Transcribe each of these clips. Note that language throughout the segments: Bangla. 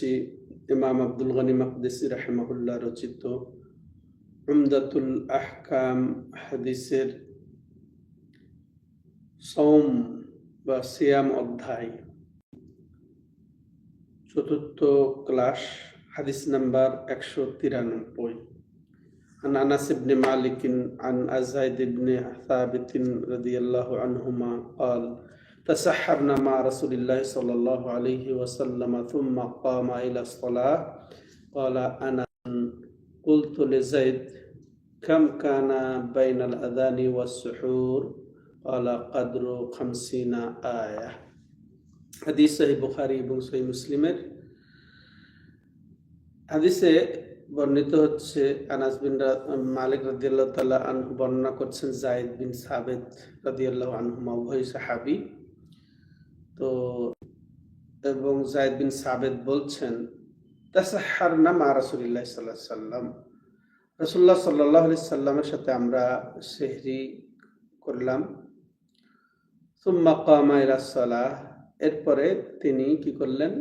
করছি ইমাম আব্দুল গনি মকদেসি রাহেমাহুল্লাহ রচিত উমদাতুল আহকাম হাদিসের সৌম বা সিয়াম অধ্যায় চতুর্থ ক্লাস হাদিস নাম্বার একশো তিরানব্বই عن انس بن مالك عن ازايد بن ثابت رضي الله عنهما قال تسحرنا مع رسول الله صلى الله عليه وسلم ثم قام الى الصلاه قال انا قلت لزيد كم كان بين الاذان والسحور قال قدر خمسين ايه حديث صحيح বুখারী এবং সহিহ মুসলিমের হাদিসে বর্ণিত হচ্ছে আনাস বিন রা- মালিক রাদিয়াল্লাহু তাআলা আনহু বর্ণনা করছেন জায়েদ বিন সাবেদ রাদিয়াল্লাহু আনহুমা উভয় সাহাবী তো, এবং জায়দ বিন সাবেদ বলছেন, তাসাহার নাম আর রসুলিল্লাহ সাল্লাহ সাল্লাম। রসুল্লাহ সাল্লাহ আলি সাল্লামের সাথে আমরা সেহরি করলাম। সুম্মা কামাইলা সালাহ। এরপরে তিনি কি করলেন?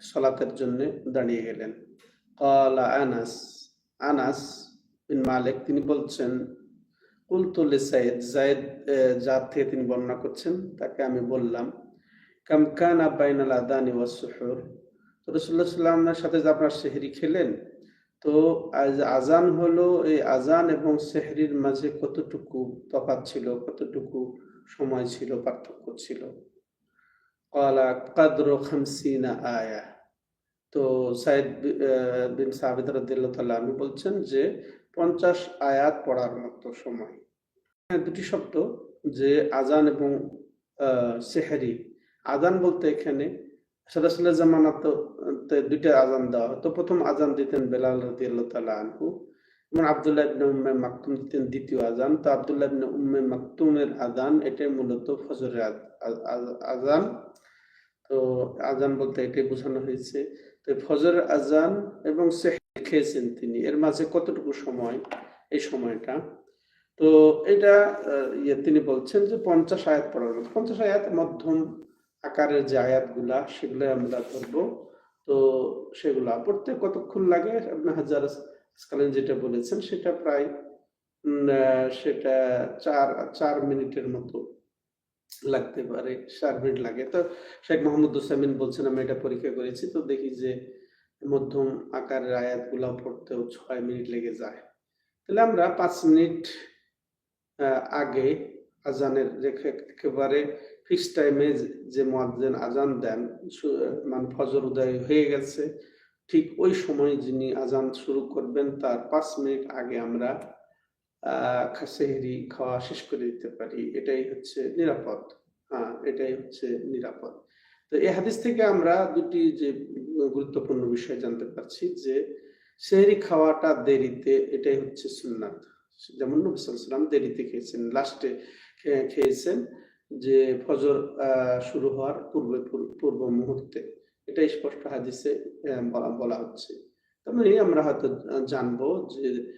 সলাতের জন্য দাঁড়িয়ে গেলেন। কলা আনাস আনাস বিন মালিক, তিনি বলছেন কুলতুল্লি সাইদ। জায়দ যা থেকে তিনি বর্ণনা করছেন, তাকে আমি বললাম কামকান বাইনাল আদানি ওয়াসুহর তো রসুল্লাহ সাল্লামের সাথে যে আপনার সেহরি খেলেন, তো আজান হলো এই আজান এবং সেহরির মাঝে কতটুকু তফাত ছিল, কতটুকু সময় ছিল, পার্থক্য ছিল? কলা কাদ্র খামসিনা আয়া। তো সাইদ বিন সাহাবিদ রদুল্লাহ আমি বলছেন যে পঞ্চাশ আয়াত পড়ার মতো সময়। দুটি শব্দ যে আজান এবং সেহারি। আজান বলতে এখানে সাদাসুল্লাহ জামানা তো দুইটা আজান দেওয়া হতো প্রথম আজান দিতেন বেলাল রাদিয়াল্লাহু তাআলা আনহু, এবং আব্দুল্লাহ ইবনে উম্মে মাকতুম দিতেন দ্বিতীয় আজান। তো আব্দুল্লাহ ইবনে উম্মে মাকতুমের আজান, এটাই মূলত ফজরের আজ- আজ- আজ- আজান। তো আজান বলতে এটাই বোঝানো হয়েছে। তো ফজরের আজান এবং সেহরি খেয়েছেন তিনি। এর মাঝে কতটুকু সময়? এই সময়টা। তো এটা ইয়ে তিনি বলছেন যে পঞ্চাশ আয়াত পড়ার পঞ্চাশ আয়াত মধ্যম আকারের যে আয়াতগুলা সেগুলো আমরা ধরবো তো সেগুলা পড়তে কতক্ষণ লাগে? আপনার হাজার স্কালেন যেটা বলেছেন, সেটা প্রায় সেটা চার চার মিনিটের মতো লাগতে পারে, চার মিনিট লাগে। তো শেখ মোহাম্মদ হোসামিন বলছেন, আমি এটা পরীক্ষা করেছি, তো দেখি যে মধ্যম আকারের আয়াতগুলা পড়তেও ছয় মিনিট লেগে যায়। তাহলে আমরা পাঁচ মিনিট আগে আজানের রেখে একেবারে ফিক্স টাইমে যে মুয়াজ্জিন আজান দেন মানে ফজর উদয় হয়ে গেছে, ঠিক ওই সময় যিনি আজান শুরু করবেন, তার পাঁচ মিনিট আগে আমরা আহ সেহরি খাওয়া শেষ করে দিতে পারি। এটাই হচ্ছে নিরাপদ। হ্যাঁ এটাই হচ্ছে নিরাপদ। তো এই হাদিস থেকে আমরা দুটি যে গুরুত্বপূর্ণ বিষয় জানতে পারছি যে, সেহরি খাওয়াটা দেরিতে, এটাই হচ্ছে সুন্নাত। যেমন নবী ওয়াসাল্লাম দেরিতে খেয়েছেন, লাস্টে খেয়েছেন যে ফজর শুরু হওয়ার পূর্বে, পূর্ব- মুহূর্তে। এটাই স্পষ্ট হাদিসে বলা বলা হচ্ছে। তার আমরা হয়তো জানব যে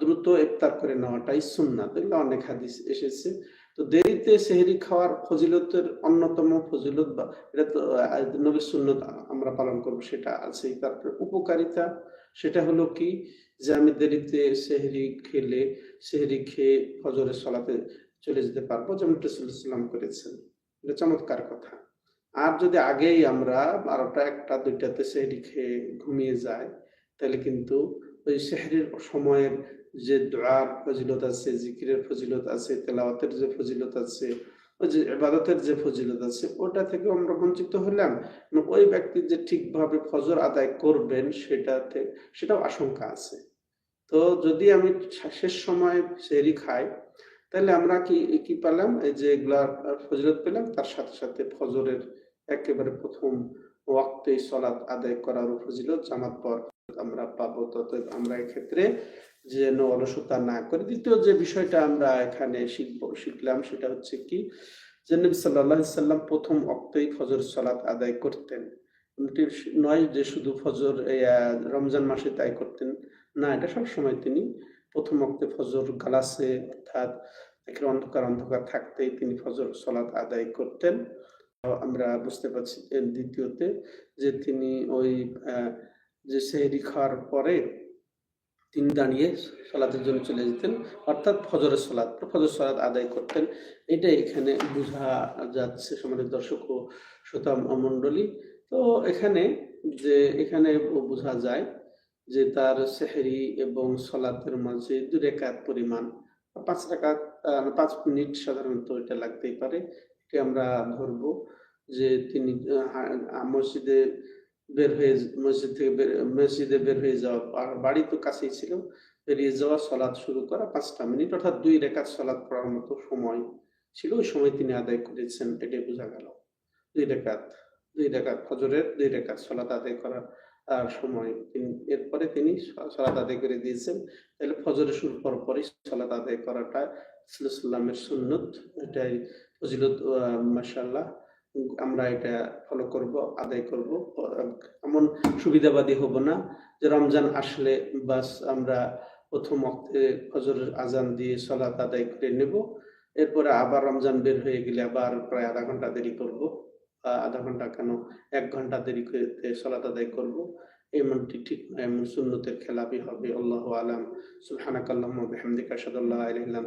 দ্রুত ইফতার করে নেওয়াটাই সুন্নাত। এগুলো অনেক হাদিস এসেছে। তো দেরিতে সেহরি খাওয়ার ফজিলতের অন্যতম ফজিলত বা, এটা তো নবীর সুন্নত আমরা পালন করব, সেটা আছে। তারপরে উপকারিতা, সেটা হলো কি? যে আমি দেরিতে সেহরি খেলে, সেহরি খেয়ে ফজরের সলাতে চলে যেতে পারব, যেমন রসুল্লাম করেছেন। এটা চমৎকার কথা। আর যদি আগেই আমরা বারোটা, একটা, দুইটাতে সেহরি খেয়ে ঘুমিয়ে যাই, তাহলে কিন্তু ওই সেহরির সময়ের যে দোয়ার ফজিলত আছে, জিকিরের ফজিলত আছে, তেলাওয়াতের যে ফজিলত আছে, ওই যে ইবাদতের যে ফজিলত আছে, ওটা থেকে আমরা বঞ্চিত হলাম এবং ওই ব্যক্তি যে ঠিকভাবে ফজর আদায় করবেন সেটাতে সেটাও আশঙ্কা আছে। তো যদি আমি শেষ সময় সেহরি খাই তাহলে আমরা কি কি পেলাম? এই যে এগুলা ফজিলত পেলাম, তার সাথে সাথে ফজরের একেবারে প্রথম ওয়াক্তে সলাৎ আদায় করার ফজিলত জামাত পর আমরা পাবো। তত আমরা এক্ষেত্রে যেন অলসতা না করে। দ্বিতীয় যে বিষয়টা আমরা এখানে শিখব, শিখলাম সেটা হচ্ছে কি, যে নবী আলাইহি সাল্লাম প্রথম অক্তেই ফজর সালাত আদায় করতেন। নয় যে শুধু ফজর রমজান মাসে তাই করতেন। না, এটা সব সময় তিনি প্রথম অক্তে ফজর গালাসে অর্থাৎ একেবারে অন্ধকার অন্ধকার থাকতেই তিনি ফজর সালাত আদায় করতেন। আমরা বুঝতে পারছি দ্বিতীয়তে যে তিনি ওই যে সেহরি খাওয়ার পরে তিনি দাঁড়িয়ে সলাতের জন্য চলে যেতেন, অর্থাৎ ফজরের সলাদ ফজর সলাৎ আদায় করতেন। এটা এখানে বোঝা যাচ্ছে সমাজের দর্শক ও শ্রোতা মণ্ডলী। তো এখানে যে, এখানে বোঝা যায় যে তার সেহরি এবং সলাতের মাঝে দু রেখাত পরিমাণ পাঁচ আহ, পাঁচ মিনিট সাধারণত এটা লাগতেই পারে। এটি আমরা ধরবো যে তিনি মসজিদে বের হয়ে মসজিদ থেকে মসজিদে বের হয়ে যাওয়া বাড়ি তো কাছেই ছিল বেরিয়ে যাওয়া সলাৎ শুরু করা পাঁচটা মিনিট অর্থাৎ দুই রেখাত সলাৎ করার মতো সময় ছিল। ওই সময় তিনি আদায় করেছেন এটাই বোঝা গেল। দুই রেখাত দুই রেখাত ফজরের দুই রেখাত সলাৎ আদায় আর সময় এরপরে তিনি স- সলাৎ আদায় করে দিয়েছেন। তাহলে ফজরের শুরু পর পরই সলাৎ আদায় করাটা সাল্লামের সুন্নত, এটাই ফজিলত মাসাল্লাহ আমরা এটা ফলো করব, আদায় করব। এমন সুবিধাবাদী হব না যে রমজান আসলে বাস আমরা প্রথম অক্তে ফজরের আজান দিয়ে সলাৎ আদায় করে নেব। এরপরে আবার রমজান বের হয়ে গেলে আবার প্রায় আধা ঘণ্টা দেরি করব। আধা ঘণ্টা কেন? এক ঘণ্টা দেরি করে সলাত আদায় করব। এমনটি ঠিক এমন সুন্নতের খেলাপি হবে। আল্লাহ আলাম। সুবহানাকাল্লাহুম্মা ওয়া বিহামদিকা আশহাদু আল্লা ইলাহা